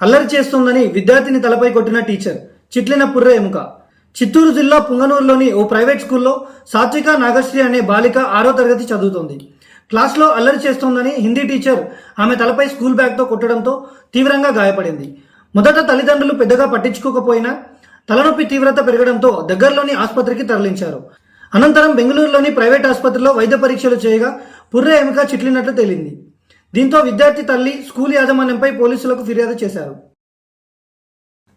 అల్లరి చేస్తోందని విద్యార్థిని తలపై కొట్టిన టీచర్. చిట్లిన పుర్రె ఎముక. చిత్తూరు జిల్లా పుంగనూరులోని ఓ ప్రైవేట్ స్కూల్లో సాత్విక నాగశ్రీ అనే బాలిక ఆరో తరగతి చదువుతోంది. క్లాస్లో అల్లరి చేస్తోందని హిందీ టీచర్ ఆమె తలపై స్కూల్ బ్యాగ్తో కొట్టడంతో తీవ్రంగా గాయపడింది. మొదట తల్లిదండ్రులు పెద్దగా పట్టించుకోకపోయినా తలనొప్పి తీవ్రత పెరగడంతో దగ్గరలోని ఆసుపత్రికి తరలించారు. అనంతరం బెంగళూరులోని ప్రైవేట్ ఆసుపత్రిలో వైద్య పరీక్షలు చేయగా పుర్రె ఎముక చిట్లినట్లు తేలింది. దీంతో విద్యార్థి తల్లి స్కూల్ యాజమాన్యంపై పోలీసులకు ఫిర్యాదు చేశారు.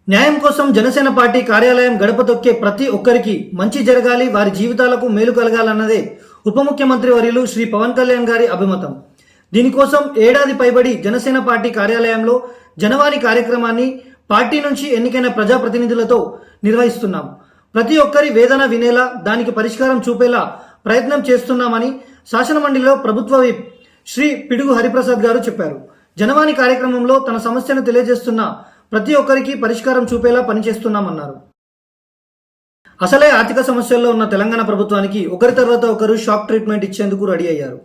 న్యాయం కోసం జనసేన పార్టీ కార్యాలయం గడప తొక్కే ప్రతి ఒక్కరికి మంచి జరగాలి వారి జీవితాలకు మేలు కలగాలన్నదే ఉప ముఖ్యమంత్రి వర్యులు శ్రీ పవన్ కళ్యాణ్ గారి అభిమతం. దీనికోసం ఏడాది పైబడి జనసేన పార్టీ కార్యాలయంలో జనవాణి కార్యక్రమాన్ని పార్టీ నుంచి ఎన్నికైన ప్రజాప్రతినిధులతో నిర్వహిస్తున్నాం. ప్రతి ఒక్కరి వేదన వినేలా దానికి పరిష్కారం చూపేలా ప్రయత్నం చేస్తున్నామని శాసనమండలిలో ప్రభుత్వ విప్ శ్రీ పిడుగు హరిప్రసాద్ గారు చెప్పారు. జనవాణి కార్యక్రమంలో తన సమస్యను తెలియజేస్తున్న ప్రతి ఒక్కరికి పరిష్కారం చూపేలా పనిచేస్తున్నామన్నారు. అసలే ఆర్థిక సమస్యల్లో ఉన్న తెలంగాణ ప్రభుత్వానికి ఒకరి తర్వాత ఒకరు షాక్ ట్రీట్మెంట్ ఇచ్చేందుకు రెడీ అయ్యారు.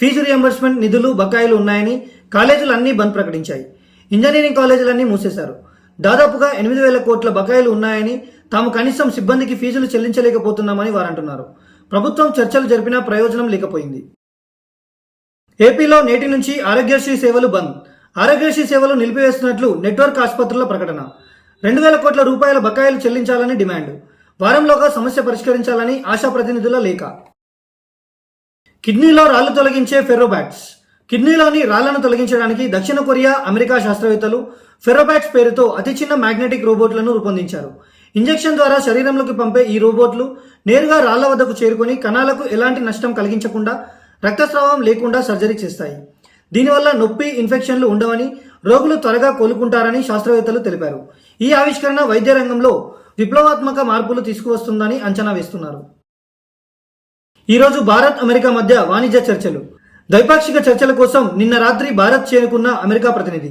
ఫీజు రియంబర్స్మెంట్ నిధులు బకాయిలు ఉన్నాయని కాలేజీలు అన్నీ బంద్ ప్రకటించాయి. ఇంజనీరింగ్ కాలేజీలన్నీ మూసేశారు. దాదాపుగా ఎనిమిది వేల కోట్ల బకాయిలు ఉన్నాయని తాము కనీసం సిబ్బందికి ఫీజులు చెల్లించలేకపోతున్నామని వారంటున్నారు. ప్రభుత్వం చర్చలు జరిపినా ప్రయోజనం లేకపోయింది. ఏపీలో నేటి నుంచి ఆరోగ్యశ్రీ సేవలు బంద్. ఆరోగ్యశ్రీ సేవలు నిలిపివేస్తున్నట్లు నెట్వర్క్ ఆసుపత్రుల ప్రకటన. రెండు వేల కోట్ల రూపాయల బకాయిలు చెల్లించాలని డిమాండ్. వారంలోగా సమస్య పరిష్కరించాలని ఆశా ప్రతినిధుల లేఖ. కిడ్నీలో రాళ్ళు తొలగించే ఫెరోబ్యాట్స్ కిడ్నీలోని రాళ్ళను తొలగించడానికి దక్షిణ కొరియా అమెరికా శాస్త్రవేత్తలు ఫెరోబ్యాట్స్ పేరుతో అతి చిన్న మ్యాగ్నెటిక్ రోబోట్లను రూపొందించారు. ఇంజెక్షన్ ద్వారా శరీరంలోకి పంపే ఈ రోబోట్లు నేరుగా రాళ్ళ వద్దకు చేరుకొని కణాలకు ఎలాంటి నష్టం కలిగించకుండా రక్తస్రావం లేకుండా సర్జరీ చేస్తాయి. దీనివల్ల నొప్పి ఇన్ఫెక్షన్లు ఉండవని రోగులు త్వరగా కోలుకుంటారని శాస్త్రవేత్తలు తెలిపారు. ఈ ఆవిష్కరణ వైద్య రంగంలో విప్లవాత్మక మార్పులు తీసుకువస్తుందని అంచనా వేస్తున్నారు. ఈరోజు భారత్ అమెరికా మధ్య వాణిజ్య చర్చలు. ద్వైపాక్షిక చర్చల కోసం నిన్న రాత్రి భారత్ చేరుకున్న అమెరికా ప్రతినిధి.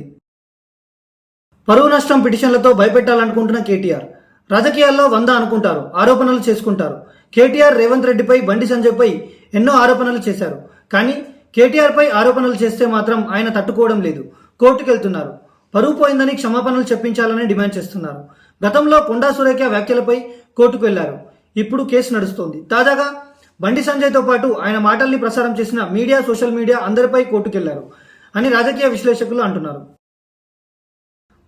పరువు నష్టం పిటిషన్లతో భయపెట్టాలనుకుంటున్న కేటీఆర్. రాజకీయాల్లో వంద అనుకుంటారు ఆరోపణలు చేసుకుంటారు. కేటీఆర్ రేవంత్ రెడ్డిపై బండి సంజయ్పై ఎన్నో ఆరోపణలు చేశారు. కానీ కేటీఆర్పై ఆరోపణలు చేస్తే మాత్రం ఆయన తట్టుకోవడం లేదు. కోర్టుకెళ్తున్నారు. పరువు పోయిందని క్షమాపణలు చెప్పించాలని డిమాండ్ చేస్తున్నారు. గతంలో కొండా సురేఖ వ్యాఖ్యలపై కోర్టుకు వెళ్ళారు. ఇప్పుడు కేసు నడుస్తోంది. తాజాగా బండి సంజయ్తో పాటు ఆయన మాటల్ని ప్రసారం చేసిన మీడియా సోషల్ మీడియా అందరిపై కోర్టుకెళ్ళారు అని రాజకీయ విశ్లేషకులు అంటున్నారు.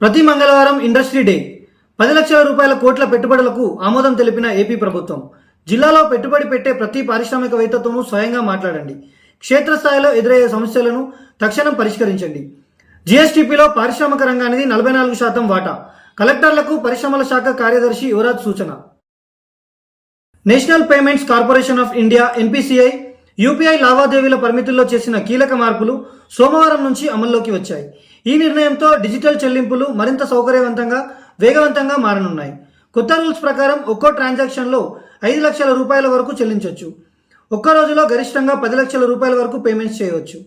ప్రతి మంగళవారం ఇండస్ట్రీ డే. పది లక్షల రూపాయల కోట్ల పెట్టుబడులకు ఆమోదం తెలిపిన ఏపీ ప్రభుత్వం. జిల్లాలో పెట్టుబడి పెట్టే ప్రతి పారిశ్రామికవేత్తతోనూ స్వయంగా మాట్లాడండి. క్షేత్రస్థాయిలో ఎదురయ్యే సమస్యలను తక్షణం పరిష్కరించండి. జీఎస్టీపీలో పారిశ్రామిక రంగానికి నలభై నాలుగు శాతం వాటా. కలెక్టర్లకు పరిశ్రమల శాఖ కార్యదర్శి యువరాజ్ సూచన. National Payments Corporation of India NPCI UPI లావాదేవీల పరిమితుల్లో చేసిన కీలక మార్పులు సోమవారం నుంచి అమల్లోకి వచ్చాయి. ఈ నిర్ణయంతో డిజిటల్ చెల్లింపులు మరింత సౌకర్యవంతంగా వేగవంతంగా మారనున్నాయి. కొత్త రూల్స్ ప్రకారం ఒక్కో ట్రాన్సాక్షన్లో ఐదు లక్షల రూపాయల వరకు చెల్లించవచ్చు ఒక్క రోజులో గరిష్టంగా పది లక్షల రూపాయల వరకు పేమెంట్స్ చేయవచ్చు.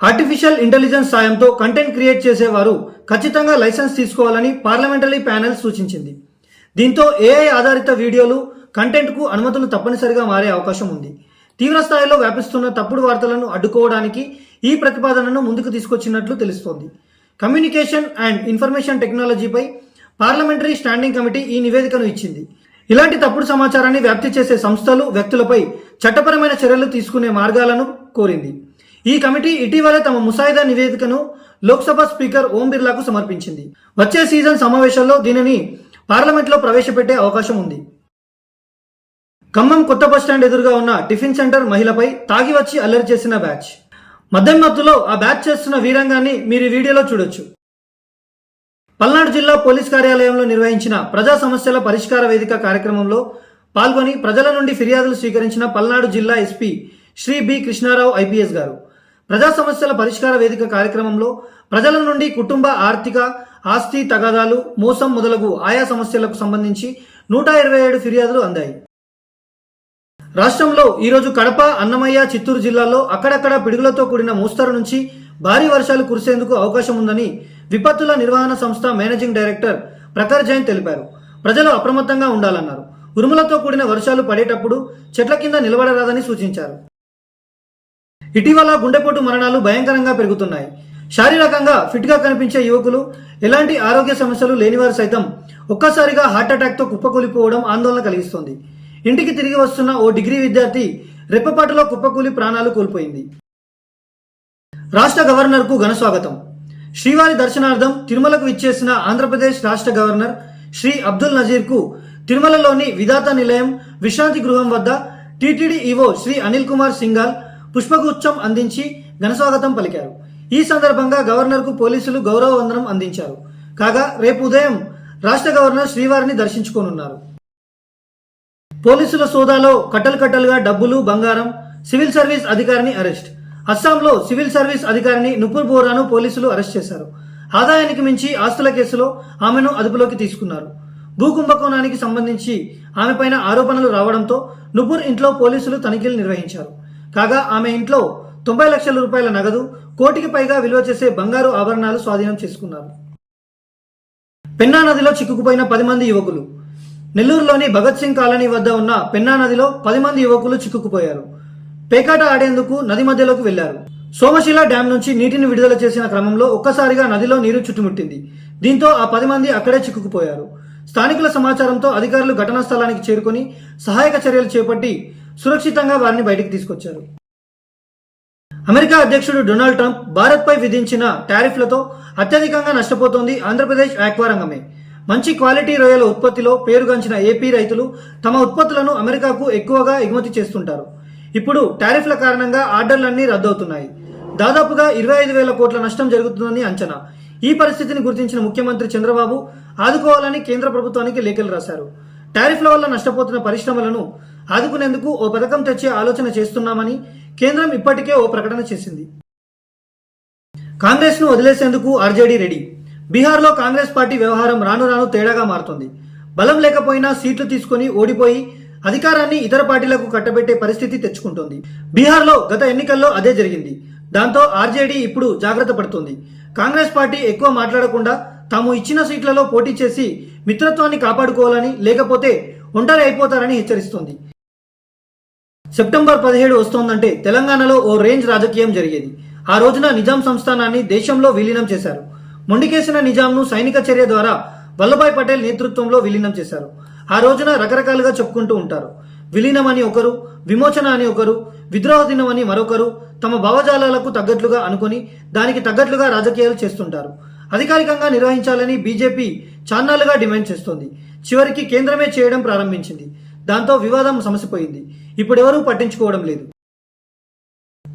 ఆర్టిఫిషియల్ ఇంటెలిజెన్స్ సాయంతో కంటెంట్ క్రియేట్ చేసేవారు ఖచ్చితంగా లైసెన్స్ తీసుకోవాలని పార్లమెంటరీ ప్యానెల్ సూచించింది. దీంతో ఏఐ ఆధారిత వీడియోలు కంటెంట్కు అనుమతులు తప్పనిసరిగా మారే అవకాశం ఉంది. తీవ్ర స్థాయిలో వ్యాపిస్తున్న తప్పుడు వార్తలను అడ్డుకోవడానికి ఈ ప్రతిపాదనను ముందుకు తీసుకొచ్చినట్లు తెలుస్తోంది. కమ్యూనికేషన్ అండ్ ఇన్ఫర్మేషన్ టెక్నాలజీపై పార్లమెంటరీ స్టాండింగ్ కమిటీ ఈ నివేదికను ఇచ్చింది. ఇలాంటి తప్పుడు సమాచారాన్ని వ్యాప్తి చేసే సంస్థలు వ్యక్తులపై చట్టపరమైన చర్యలు తీసుకునే మార్గాలను కోరింది. ఈ కమిటీ ఇటీవలే తమ ముసాయిదా నివేదికను లోక్సభ స్పీకర్ ఓం బిర్లాకు సమర్పించింది. వచ్చే సీజన్ సమావేశాల్లో దీనిని పార్లమెంట్లో ప్రవేశపెట్టే అవకాశం ఉంది. ఖమ్మం కొత్త బస్టాండ్ ఎదురుగా ఉన్న టిఫిన్ సెంటర్ మహిళపై తాగి వచ్చి అల్లరి చేసిన బ్యాచ్. మద్యం మత్తులో ఆ బ్యాచ్ చేస్తున్న వీరంగాన్ని మీరు వీడియోలో చూడొచ్చు. పల్నాడు జిల్లా పోలీస్ కార్యాలయంలో నిర్వహించిన ప్రజా సమస్యల పరిష్కార వేదిక కార్యక్రమంలో పాల్గొని ప్రజల నుండి ఫిర్యాదులు స్వీకరించిన పల్నాడు జిల్లా SP Shri B Krishnarao IPS గారు. ప్రజా సమస్యల పరిష్కార వేదిక కార్యక్రమంలో ప్రజల నుండి కుటుంబ ఆర్థిక ఆస్తి తగాదాలు మోసం మొదలగు ఆయా సమస్యలకు సంబంధించి నూట ఇరవై ఏడు ఫిర్యాదులు అందాయి. రాష్ట్రంలో ఈరోజు కడప అన్నమయ్య చిత్తూరు జిల్లాల్లో అక్కడక్కడ పిడుగులతో కూడిన మోస్తరు నుంచి భారీ వర్షాలు కురిసేందుకు అవకాశం ఉందని విపత్తుల నిర్వహణ సంస్థ మేనేజింగ్ డైరెక్టర్ ప్రఖర్ జైన్ తెలిపారు. ప్రజలు అప్రమత్తంగా ఉండాలన్నారు. ఉరుములతో కూడిన వర్షాలు పడేటప్పుడు చెట్ల కింద నిలబడరాదని సూచించారు. ఇటీవల గుండెపోటు మరణాలు భయంకరంగా పెరుగుతున్నాయి. శారీరకంగా ఫిట్గా కనిపించే యువకులు ఎలాంటి ఆరోగ్య సమస్యలు లేనివారు సైతం ఒక్కసారిగా హార్ట్అటాక్తో కుప్పకూలిపోవడం ఆందోళన కలిగిస్తోంది. ఇంటికి తిరిగి వస్తున్న ఓ డిగ్రీ విద్యార్థి రెప్పపాటులో కుప్పకూలి ప్రాణాలు కోల్పోయింది. రాష్ట్ర గవర్నర్కు ఘనస్వాగతం ఘన స్వాగతం. శ్రీవారి దర్శనార్థం తిరుమలకు విచ్చేసిన ఆంధ్రప్రదేశ్ రాష్ట్ర గవర్నర్ శ్రీ అబ్దుల్ నజీర్కు తిరుమలలోని విధాత నిలయం విశ్రాంతి గృహం వద్ద టీటీడీ ఈవో శ్రీ అనిల్ కుమార్ సింగాల్ పుష్పగుచ్చం అందించి ఘనస్వాగతం పలికారు. ఈ సందర్భంగా గవర్నర్కు పోలీసులు గౌరవ వందనం అందించారు. కాగా రేపు ఉదయం రాష్ట్ర గవర్నర్ శ్రీవారిని దర్శించుకోనున్నారు. పోలీసుల సోదాలో కట్టలు కట్టలుగా డబ్బులు బంగారం సివిల్ సర్వీస్ అధికారిని అరెస్ట్. అస్సాంలో సివిల్ సర్వీస్ అధికారిని నుపుర్ బోరాను పోలీసులు అరెస్ట్ చేశారు. ఆదాయానికి మించి ఆస్తుల కేసులో ఆమెను అదుపులోకి తీసుకున్నారు. భూ కుంభకోణానికి సంబంధించి ఆమెపైన ఆరోపణలు రావడంతో నుపూర్ ఇంట్లో పోలీసులు తనిఖీలు నిర్వహించారు. కాగా ఆమె ఇంట్లో తొంభై లక్షల రూపాయల నగదు కోటికి పైగా విలువ చేసే బంగారు ఆభరణాలు స్వాధీనం చేసుకున్నారు. పెన్నా నదిలో చిక్కుకుపోయిన పది మంది యువకులు. నెల్లూరులోని భగత్ సింగ్ కాలనీ వద్ద ఉన్న పెన్నా నదిలో పది మంది యువకులు చిక్కుకుపోయారు. పేకాట ఆడేందుకు నది మధ్యలోకి వెళ్ళారు. సోమశిల డ్యాం నుంచి నీటిని విడుదల చేసిన క్రమంలో ఒక్కసారిగా నదిలో నీరు చుట్టుముట్టింది. దీంతో ఆ పది మంది అక్కడే చిక్కుకుపోయారు. స్థానికుల సమాచారంతో అధికారులు ఘటనా స్థలానికి చేరుకుని సహాయక చర్యలు చేపట్టి సురక్షితంగా వారిని బయటికి తీసుకొచ్చారు. అమెరికా అధ్యక్షుడు డొనాల్డ్ ట్రంప్ భారత్పై విధించిన టారిఫ్లతో అత్యధికంగా నష్టపోతోంది ఆంధ్రప్రదేశ్ ఆక్వా రంగమే. మంచి క్వాలిటీ రొయ్యల ఉత్పత్తిలో పేరుగాంచిన ఏపీ రైతులు తమ ఉత్పత్తులను అమెరికాకు ఎక్కువగా ఎగుమతి చేస్తుంటారు. ఇప్పుడు టారిఫ్ల కారణంగా ఆర్డర్లన్నీ రద్దవుతున్నాయి. దాదాపుగా ఇరవై ఐదు వేల కోట్ల నష్టం జరుగుతుందని అంచనా. ఈ పరిస్థితిని గుర్తించిన ముఖ్యమంత్రి చంద్రబాబు ఆదుకోవాలని కేంద్ర ప్రభుత్వానికి లేఖలు రాశారు. టారిఫ్ల వల్ల నష్టపోతున్న పరిశ్రమలను ఆదుకునేందుకు ఓ పథకం తెచ్చే ఆలోచన చేస్తున్నామని కేంద్రం ఇప్పటికే ఓ ప్రకటన చేసింది. కాంగ్రెస్ను వదిలేసేందుకు ఆర్జేడీ రెడీ. బీహార్లో కాంగ్రెస్ పార్టీ వ్యవహారం రాను రాను తేడాగా మారుతోంది. బలం లేకపోయినా సీట్లు తీసుకుని ఓడిపోయి అధికారాన్ని ఇతర పార్టీలకు కట్టబెట్టే పరిస్థితి తెచ్చుకుంటోంది. బీహార్లో గత ఎన్నికల్లో అదే జరిగింది. దాంతో ఆర్జేడీ ఇప్పుడు జాగ్రత్త పడుతుంది. కాంగ్రెస్ పార్టీ ఎక్కువ మాట్లాడకుండా తాము ఇచ్చిన సీట్లలో పోటీ చేసి మిత్రత్వాన్ని కాపాడుకోవాలని లేకపోతే ఒంటరి అయిపోతారని హెచ్చరిస్తోంది. సెప్టెంబర్ పదిహేడు వస్తోందంటే తెలంగాణలో ఓ రేంజ్ రాజకీయం జరిగేది. ఆ రోజున నిజాం సంస్థానాన్ని దేశంలో విలీనం చేశారు. మొండికేసిన నిజాంను సైనిక చర్య ద్వారా వల్లభాయ్ పటేల్ నేతృత్వంలో విలీనం చేశారు. ఆ రోజున రకరకాలుగా చెప్పుకుంటూ ఉంటారు. విలీనం అని ఒకరు విమోచన అని ఒకరు విద్రోహ దినం అని మరొకరు తమ భావజాలాలకు తగ్గట్లుగా అనుకొని దానికి తగ్గట్లుగా రాజకీయాలు చేస్తుంటారు. అధికారికంగా నిర్వహించాలని బీజేపీ చాన్నాళ్ళుగా డిమాండ్ చేస్తోంది. చివరికి కేంద్రమే చేయడం ప్రారంభించింది. దాంతో వివాదం సమసిపోయింది. ఇప్పుడెవరూ పట్టించుకోవడం లేదు.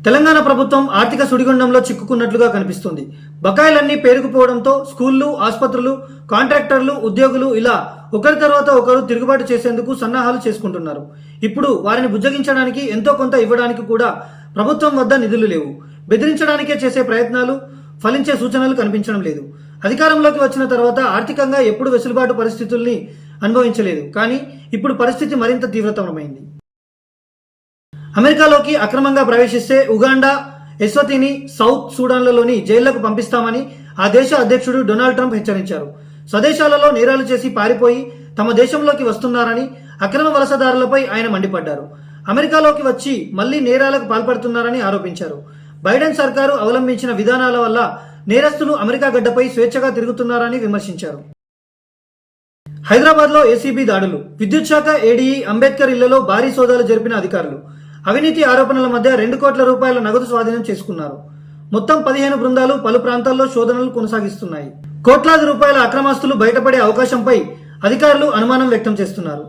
తెలంగాణ ప్రభుత్వం ఆర్థిక సుడిగుండంలో చిక్కుకున్నట్లుగా కనిపిస్తుంది. బకాయిలన్నీ పేరుకుపోవడంతో స్కూళ్ళు ఆసుపత్రులు కాంట్రాక్టర్లు ఉద్యోగులు ఇలా ఒకరి తర్వాత ఒకరు తిరుగుబాటు చేసేందుకు సన్నాహాలు చేసుకుంటున్నారు. ఇప్పుడు వారిని బుజ్జగించడానికి ఎంతో కొంత ఇవ్వడానికి కూడా ప్రభుత్వం వద్ద నిధులు లేవు. బెదిరించడానికే చేసే ప్రయత్నాలు ఫలించే సూచనలు కనిపించడం లేదు. అధికారంలోకి వచ్చిన తర్వాత ఆర్థికంగా ఎప్పుడు వెసులుబాటు పరిస్థితుల్ని అనుభవించలేదు. కానీ ఇప్పుడు పరిస్థితి మరింత తీవ్రతరమైంది. అమెరికాలోకి అక్రమంగా ప్రవేశిస్తే ఉగాండా ఎస్వతిని సౌత్ సూడాన్లలోని జైళ్ళకు పంపిస్తామని ఆ దేశ అధ్యక్షుడు డొనాల్డ్ ట్రంప్ హెచ్చరించారు. స్వదేశాలలో నేరాలు చేసి పారిపోయి తమ దేశంలోకి వస్తున్నారని అక్రమ వలసదారులపై ఆయన మండిపడ్డారు. అమెరికాలోకి వచ్చి మళ్ళీ నేరాలకు పాల్పడుతున్నారని ఆరోపించారు. బైడెన్ సర్కారు అవలంబించిన విధానాల వల్ల నేరస్తులు అమెరికా గడ్డపై స్వేచ్ఛగా తిరుగుతున్నారని విమర్శించారు. హైదరాబాద్లో ఏసీబీ దాడులు. విద్యుత్ శాఖ ఏడీఈ అంబేద్కర్ ఇళ్ళలో భారీ సోదాలు జరిపిన అధికారులు. అవినీతి ఆరోపణల మధ్య రెండు కోట్ల రూపాయల నగదు స్వాధీనం చేసుకున్నారు. మొత్తం పదిహేను బృందాలు పలు ప్రాంతాల్లో శోధనలు కొనసాగిస్తున్నాయి. కోట్లాది రూపాయల అక్రమాస్తులు బయటపడే అవకాశంపై అధికారులు అనుమానం వ్యక్తం చేస్తున్నారు.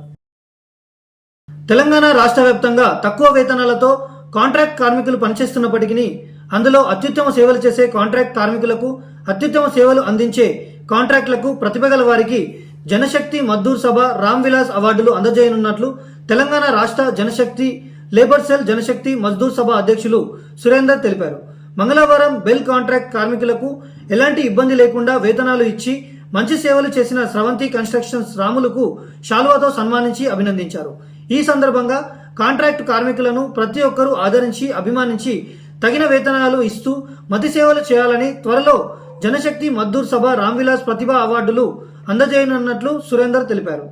తెలంగాణ రాష్ట్ర వ్యాప్తంగా తక్కువ వేతనాలతో కాంట్రాక్ట్ కార్మికులు పనిచేస్తున్నప్పటికీ అందులో అత్యుత్తమ సేవలు చేసే కాంట్రాక్ట్ కార్మికులకు అత్యుత్తమ సేవలు అందించే కాంట్రాక్టులకు ప్రతిభగల వారికి జనశక్తి మద్దూర్ సభ రామ్ విలాస్ అవార్డులు అందజేయనున్నట్లు తెలంగాణ రాష్ట్ర జనశక్తి లేబర్ సెల్ జనశక్తి మజ్దూర్ సభ అధ్యక్షులు సురేందర్ తెలిపారు. మంగళవారం బెల్ కాంట్రాక్ట్ కార్మికులకు ఎలాంటి ఇబ్బంది లేకుండా వేతనాలు ఇచ్చి మంచి సేవలు చేసిన స్రవంతి కన్స్ట్రక్షన్స్ రాములకు శాలువాతో సన్మానించి అభినందించారు. ఈ సందర్భంగా కాంట్రాక్ట్ కార్మికులను ప్రతి ఒక్కరూ ఆదరించి అభిమానించి తగిన వేతనాలు ఇస్తూ మతి సేవలు చేయాలని త్వరలో జనశక్తి మద్దూర్ సభ రామ్విలాస్ ప్రతిభ అవార్డులు అందజేయనున్నట్లు సురేందర్ తెలిపారు.